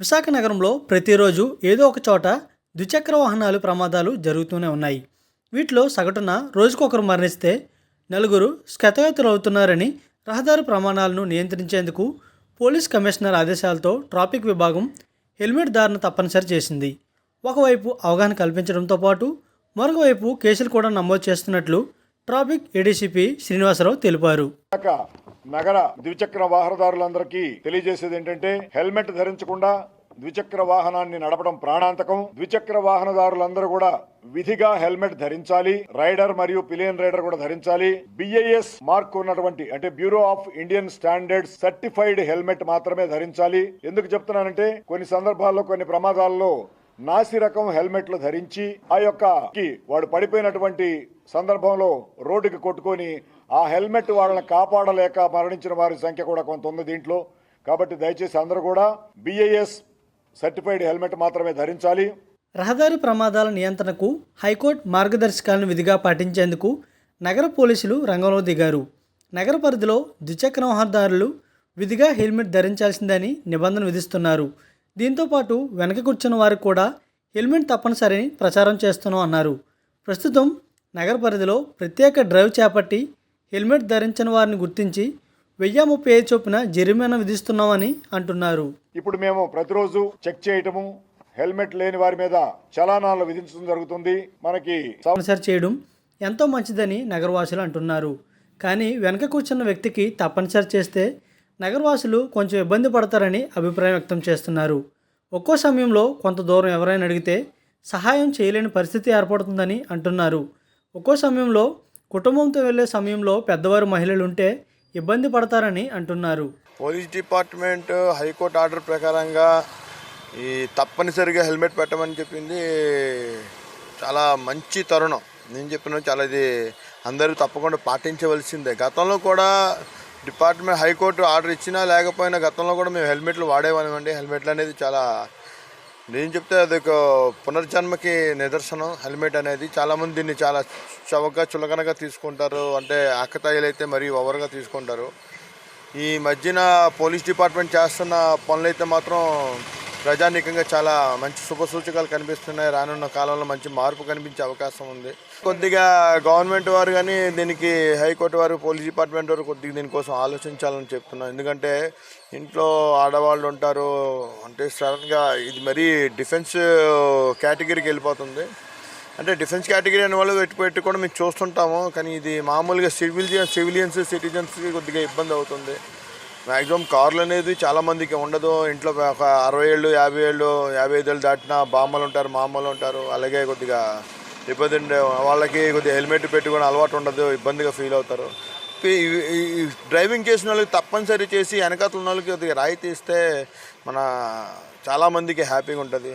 విశాఖ నగరంలో ప్రతిరోజు ఏదో ఒక చోట ద్విచక్ర వాహనాలు ప్రమాదాలు జరుగుతూనే ఉన్నాయి. వీటిలో సగటున రోజుకొకరు మరణిస్తే నలుగురు అవుతున్నారని రహదారి ప్రమాణాలను నియంత్రించేందుకు పోలీస్ కమిషనర్ ఆదేశాలతో ట్రాఫిక్ విభాగం హెల్మెట్ ధారణ తప్పనిసరి చేసింది. ఒకవైపు అవగాహన కల్పించడంతో పాటు మరోవైపు కేసులు కూడా నమోదు చేస్తున్నట్లు ట్రాఫిక్ ఏడీసీపీ శ్రీనివాసరావు తెలిపారు. నగర ద్విచక్ర వాహనదారులందరికీ తెలియజేసేది ఏంటంటే హెల్మెట్ ధరించకుండా ద్విచక్ర వాహనాన్ని నడపడం ప్రాణాంతకం. ద్విచక్ర వాహనదారులందరూ కూడా విధిగా హెల్మెట్ ధరించాలి. రైడర్ మరియు పిలియన్ రైడర్ కూడా ధరించాలి. బిఐఎస్ మార్క్ ఉన్నటువంటి అంటే bureau of Indian standard certified helmet మాత్రమే ధరించాలి. ఎందుకు చెప్తున్నానంటే కొన్ని సందర్భాల్లో కొన్ని ప్రమాదాల్లో నాసి రకం హెల్మెట్లు ధరించి ఆ యొక్క కి వాడు పడిపోయినటువంటి సందర్భంలో రోడ్డుకి కొట్టుకొని ఆ హెల్మెట్ వాళ్ళని కాపాడలేక మరణించిన వారి సంఖ్య కూడా కొంత ఉంది దీంట్లో. కాబట్టి దయచేసి అందరూ కూడా బిఐఎస్ సర్టిఫైడ్ హెల్మెట్ మాత్రమే ధరించాలి. రహదారి ప్రమాదాల నియంత్రణకు హైకోర్టు మార్గదర్శకాలను విధిగా పాటించేందుకు నగర పోలీసులు రంగంలో దిగారు. నగర పరిధిలో ద్విచక్ర వాహనదారులు విధిగా హెల్మెట్ ధరించాల్సిందని నిబంధన విధిస్తున్నారు. దీంతోపాటు వెనక కూర్చున్న వారికి కూడా హెల్మెట్ తప్పనిసరిని ప్రచారం చేస్తున్నాం అన్నారు. ప్రస్తుతం నగర పరిధిలో ప్రత్యేక డ్రైవ్ చేపట్టి హెల్మెట్ ధరించిన వారిని గుర్తించి వెయ్యి ముప్పై ఐదు చొప్పున జరిమానా విధిస్తున్నామని అంటున్నారు. ఇప్పుడు మేము ప్రతిరోజు చెక్ చేయటము హెల్మెట్ లేని వారి మీద చలానాలు విధించడం జరుగుతుంది. మనకి తప్పనిసరి చేయడం ఎంతో మంచిదని నగరవాసులు అంటున్నారు. కానీ వెనక కూర్చున్న వ్యక్తికి తప్పనిసరి చేస్తే నగరవాసులు కొంచెం ఇబ్బంది పడతారని అభిప్రాయం వ్యక్తం చేస్తున్నారు. ఒక్కో సమయంలో కొంత దూరం ఎవరైనా అడిగితే సహాయం చేయలేని పరిస్థితి ఏర్పడుతుందని అంటున్నారు. ఒక్కో సమయంలో కుటుంబంతో వెళ్ళే సమయంలో పెద్దవారు మహిళలు ఉంటే ఇబ్బంది పడతారని అంటున్నారు. పోలీస్ డిపార్ట్మెంట్ హైకోర్టు ఆర్డర్ ప్రకారంగా ఈ తప్పనిసరిగా హెల్మెట్ పెట్టమని చెప్పింది చాలా మంచి తరుణం. నేను చెప్పిన చాలా ఇది అందరూ తప్పకుండా పాటించవలసిందే. గతంలో కూడా డిపార్ట్మెంట్ హైకోర్టు ఆర్డర్ ఇచ్చినా లేకపోయినా గతంలో కూడా మేము హెల్మెట్లు వాడేవాళ్ళమండి. హెల్మెట్లు అనేది చాలా నేను చెప్తే అది ఒక పునర్జన్మకి నిదర్శనం. హెల్మెట్ అనేది చాలామంది దీన్ని చాలా చవకగా చులకనగా తీసుకుంటారు. అంటే ఆకతాయిలు అయితే మరీ ఓవర్గా తీసుకుంటారు. ఈ మధ్యన పోలీస్ డిపార్ట్మెంట్ చేస్తున్న పనులు అయితే మాత్రం ప్రజానీకంగా చాలా మంచి శుభ సూచకాలు కనిపిస్తున్నాయి. రానున్న కాలంలో మంచి మార్పు కనిపించే అవకాశం ఉంది. కొద్దిగా గవర్నమెంట్ వారు కానీ దీనికి హైకోర్టు వారు పోలీస్ డిపార్ట్మెంట్ వారు కొద్దిగా దీనికోసం ఆలోచించాలని చెప్తున్నాను ఎందుకంటే ఇంట్లో ఆడవాళ్ళు ఉంటారు అంటే సడన్గా ఇది మరీ డిఫెన్స్ కేటగిరీకి వెళ్ళిపోతుంది. అంటే డిఫెన్స్ కేటగిరీ అనే వాళ్ళు పెట్టి పెట్టి కూడా మేము చూస్తుంటాము. కానీ ఇది మామూలుగా సివిలియన్ సివిలియన్స్ సిటిజన్స్కి కొద్దిగా ఇబ్బంది అవుతుంది. మ్యాక్సిమం కార్లు అనేది చాలామందికి ఉండదు. ఇంట్లో ఒక అరవై ఏళ్ళు యాభై ఏళ్ళు యాభై ఐదు ఏళ్ళు దాటిన బామ్మలు ఉంటారు మామూలు ఉంటారు. అలాగే కొద్దిగా ఇబ్బంది ఉండే వాళ్ళకి కొద్దిగా హెల్మెట్ పెట్టుకుని అలవాటు ఉండదు ఇబ్బందిగా ఫీల్ అవుతారు. డ్రైవింగ్ చేసిన వాళ్ళకి తప్పనిసరి చేసి వెనకాతల ఉన్న వాళ్ళకి కొద్దిగా రాయితీ ఇస్తే మన చాలామందికి హ్యాపీగా ఉంటుంది.